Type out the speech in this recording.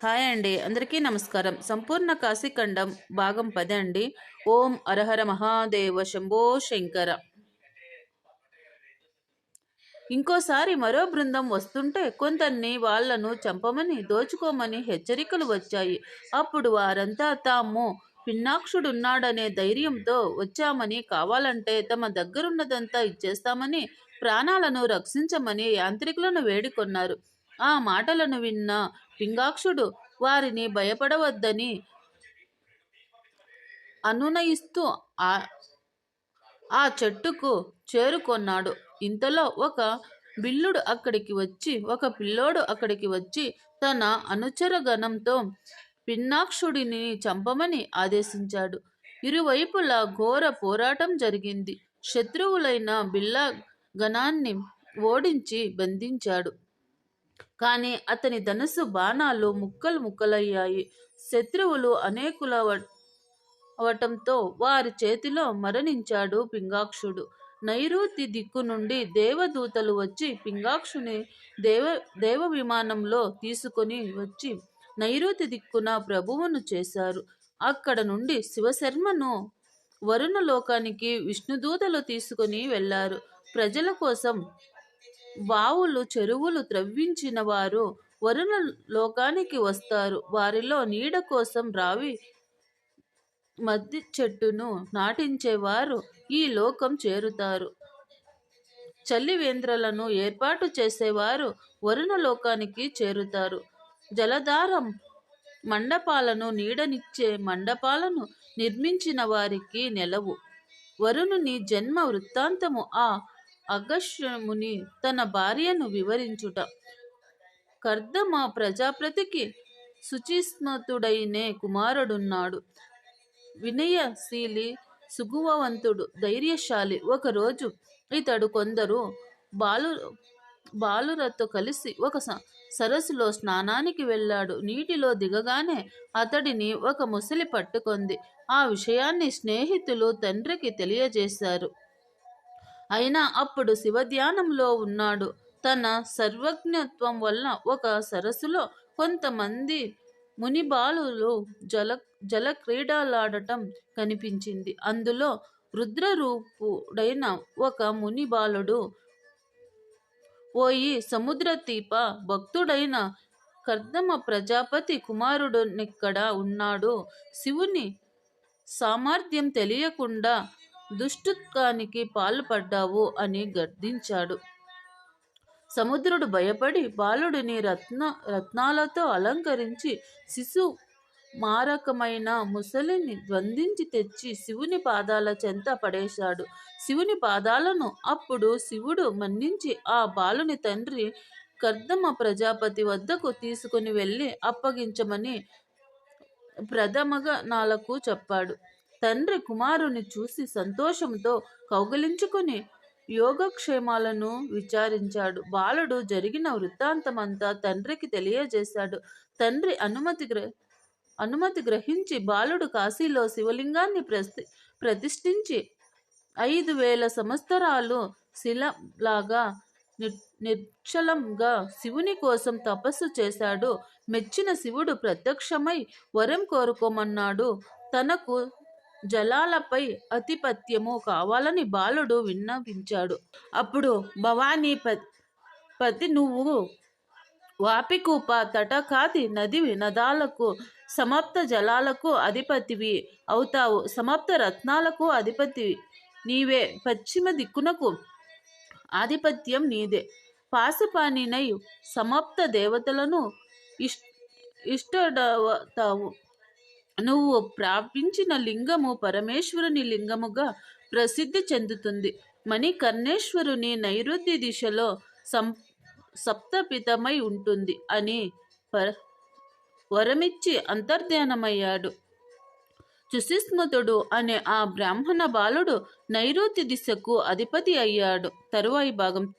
Hi అండి. అందరికీ నమస్కారం. సంపూర్ణ కాశీఖండం భాగం పది అండి. ఓం అరహర మహాదేవ శంభో శంకర. ఇంకోసారి మరో బృందం వస్తుంటే కొందరిని వాళ్ళను చంపమని దోచుకోమని హెచ్చరికలు వచ్చాయి. అప్పుడు వారంతా తాము పిన్నాక్షుడున్నాడనే ధైర్యంతో వచ్చామని కావాలంటే తమ దగ్గరున్నదంతా ఇచ్చేస్తామని ప్రాణాలను రక్షించమని యాంత్రికులను వేడుకొన్నారు. ఆ మాటలను విన్న పింగాక్షుడు వారిని భయపడవద్దని అనునయిస్తూ ఆ ఆ చెట్టుకు చేరుకొన్నాడు. ఇంతలో ఒక బిల్లుడు అక్కడికి వచ్చి ఒక పిల్లోడు అక్కడికి వచ్చి తన అనుచర గణంతో పిన్నాక్షుడిని చంపమని ఆదేశించాడు. ఇరువైపులా ఘోర పోరాటం జరిగింది. శత్రువులైన బిల్లా గణాన్ని ఓడించి బంధించాడు. కానీ అతని ధనుసు బాణాలు ముక్కలు ముక్కలయ్యాయి. శత్రువులు అనేకుల అవటంతో వారి చేతిలో మరణించాడు పింగాక్షుడు. నైరుతి దిక్కు నుండి దేవదూతలు వచ్చి పింగాక్షుని దేవ దేవ విమానంలో తీసుకొని వచ్చి నైరుతి దిక్కున ప్రభువును చేశారు. అక్కడ నుండి శివశర్మను వరుణ లోకానికి విష్ణుదూతలు తీసుకొని వెళ్ళారు. ప్రజల కోసం బావులు చెరువులు త్రవ్వించిన వారు వరుణ లోకానికి వస్తారు. వారిలో నీడ కోసం రావి మద్ది చెట్టును నాటించేవారు ఈ లోకం చేరుతారు. చల్లివేంద్రలను ఏర్పాటు చేసేవారు వరుణ లోకానికి చేరుతారు. జలధారం మండపాలను నీడనిచ్చే మండపాలను నిర్మించిన వారికి నెలవు. వరుణుని జన్మ వృత్తాంతము ఆ అగస్యముని తన భార్యను వివరించుట. కర్దమ ప్రజాప్రతికి శుచిస్మతుడైనే కుమారుడున్నాడు. వినయశీలి సుగువవంతుడు ధైర్యశాలి. ఒకరోజు ఇతడు కొందరు బాలు బాలురతో కలిసి ఒక సరస్సులో స్నానానికి వెళ్ళాడు. నీటిలో దిగగానే అతడిని ఒక ముసలి పట్టుకుంది. ఆ విషయాన్ని స్నేహితులు తండ్రికి తెలియజేశారు. అయినా అప్పుడు శివధ్యానంలో ఉన్నాడు. తన సర్వజ్ఞత్వం వల్ల ఒక సరస్సులో కొంతమంది మునిబాలులు జల జల క్రీడలాడటం కనిపించింది. అందులో రుద్రరూపుడైన ఒక ముని బాలుడు ఓయి సముద్రతీప భక్తుడైన కర్దమ ప్రజాపతి కుమారుడునిక్కడ ఉన్నాడు. శివుని సామర్థ్యం తెలియకుండా దుష్టుత్వానికి పాల్పడ్డావు అని గర్దించాడు సముద్రుడు భయపడి బాలుడిని రత్న రత్నాలతో అలంకరించి శిశు మారకమైన ముసలిని ద్వందించి తెచ్చి శివుని పాదాల చెంత పడేశాడు. శివుని పాదాలను అప్పుడు శివుడు మన్నించి ఆ బాలుని తండ్రి కర్దమ ప్రజాపతి వద్దకు తీసుకుని వెళ్ళి అప్పగించమని ప్రథమగా నాలకు చెప్పాడు. తండ్రి కుమారుని చూసి సంతోషంతో కౌగిలించుకుని యోగక్షేమాలను విచారించాడు. బాలుడు జరిగిన వృత్తాంతమంతా తండ్రికి తెలియజేశాడు. తండ్రి అనుమతి గ్ర అనుమతి గ్రహించి బాలుడు కాశీలో శివలింగాన్ని ప్రతి ప్రతిష్ఠించి ఐదు వేల సంవత్సరాలు శిలలాగా నిక్షలంగా శివుని కోసం తపస్సు చేశాడు. మెచ్చిన శివుడు ప్రత్యక్షమై వరం కోరుకోమన్నాడు. తనకు జలాలపై అతిపత్యము కావాలని బాలుడు విన్నవించాడు. అప్పుడు భవానీ పతి నువ్వు వాపికూప తటకాది నది నదాలకు సమాప్త జలాలకు అధిపతివి అవుతావు. సమాప్త రత్నాలకు అధిపతివి నీవే. పశ్చిమ దిక్కునకు ఆధిపత్యం నీదే. పాశపానినై సమాప్త దేవతలను ఇష్ ఇష్టడవుతావు. నువ్వు ప్రాపించిన లింగము పరమేశ్వరుని లింగముగా ప్రసిద్ధి చెందుతుంది. మణికర్ణేశ్వరుని నైరుతి దిశలో సం సప్తపితమై ఉంటుంది అని పర వరమిచ్చి అంతర్ధ్యానమయ్యాడు. చుసిస్మతుడు అనే ఆ బ్రాహ్మణ బాలుడు నైరుతి దిశకు అధిపతి అయ్యాడు. తరువాయి భాగం